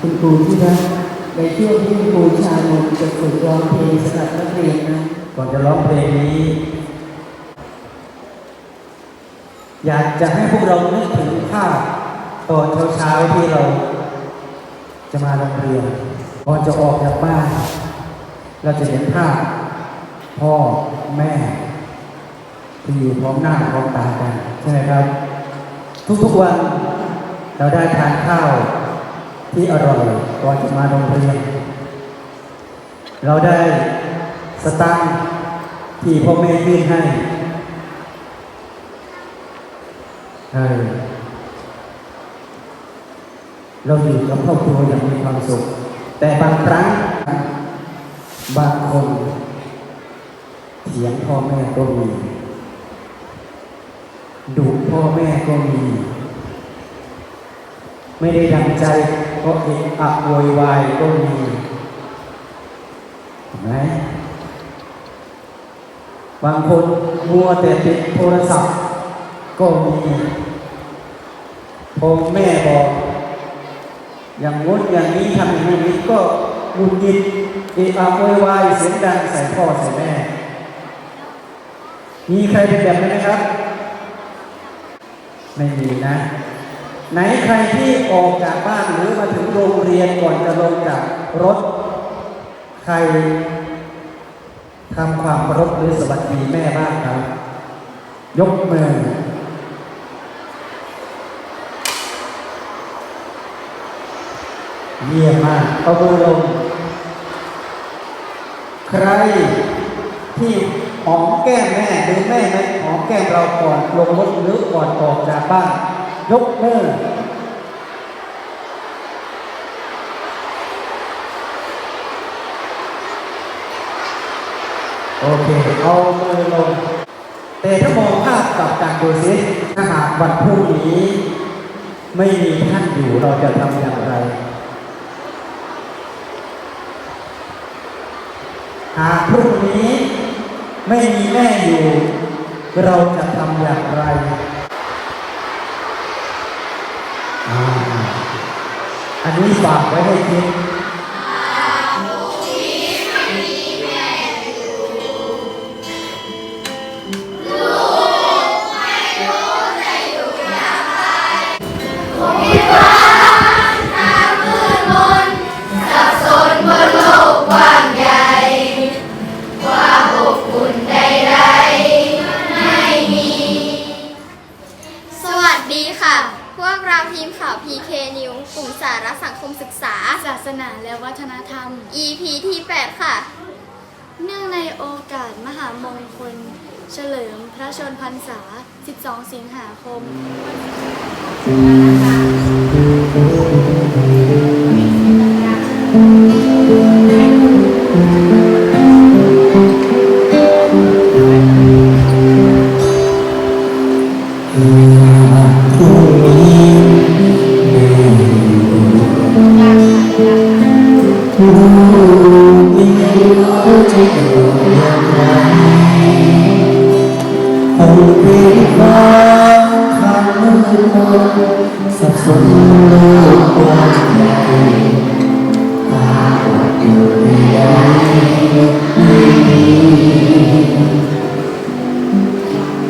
คุณครูที่รักในช่วงที่คุณครูชานนจะฝึกร้องเพลงสำหรับนักเรียนนะก่อนจะร้องเพลงนี้ อยากจะให้พวกเรานึกถึงภาพตอนเช้าๆที่เรา จะมาโรงเรียนก่อนจะออกจากบ้าน เราจะเห็นภาพ พ่อแม่ที่อยู่พร้อมหน้าพร้อมตากันใช่ไหมครับ ทุกๆวันเราได้ทานข้าว ที่อร่อยก่อนจะมาโรงเรียน เราได้สตังค์ที่พ่อแม่ยื่นให้เออเราอยู่กับครอบครัวอย่างมีความสุข แต่บางครั้งบางคนเถียงพ่อแม่ก็มีดุพ่อแม่ก็มี ไม่ได้ดังใจ ก็เอะอะโวยวายก็มีเห็นไหมบางคนมัวแต่ติดโทรศัพท์ ก็มีพอแม่บอก อย่างงดอย่างนี้ทำอย่างนี้ก็หงุดหงิดเอะอะโวยวายเสียงดังใส่พ่อใส่แม่ มีใครเป็นแบบนี้ไหมครับ ไม่มีนะ ไหนใครที่ออกจากบ้านหรือมาถึงโรงเรียนก่อนจะลงจากรถ ใครทำความเคารพหรือสวัสดีแม่บ้างครับ ยกมือเยี่ยมมากเอามือลง ใครที่หอมแก้มแม่หรือแม่ไม่หอมแก้มเราก่อนลงรถหรือก่อนออกจากบ้าน ยกมือโอเค เอามือลง แต่ถ้ามองภาพกลับกันดูสิถ้าหากวันพรุ่งนี้ ไม่มีท่านอยู่เราจะทำอย่างไร หากพรุ่งนี้ไม่มีแม่อยู่ เราจะทำอย่างไร อันนี้ฝากไว้ให้คิด วัฒนธรรม EP ที่ 8 ค่ะ เนื่องในโอกาสมหามงคล เฉลิมพระชนพรรษา 12 สิงหาคม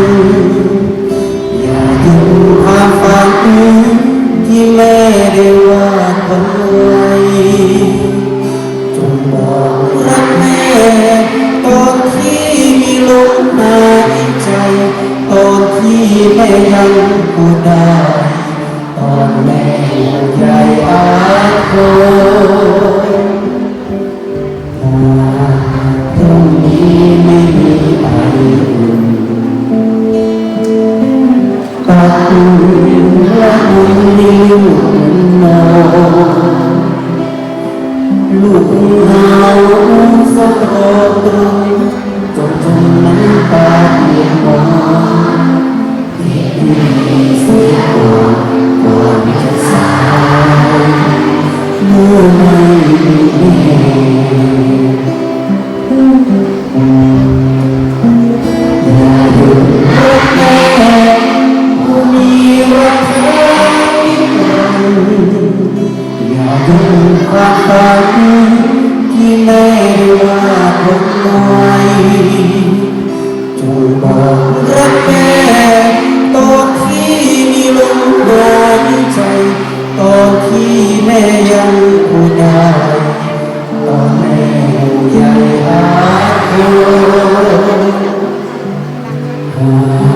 นอย่าดูความฝันที่ไม่ได้วาดไว้จงมองรักแม่ตอนที่มีลมหายใจตอนที่แม่ยังพูดได้ตอนแม่ยังใจอาคอย Thank you. ลูกหาวสะกอตรงจนจนน้ำตาเปียนเด็กมีเสียงก่อนก่อนจะสาเมื่อ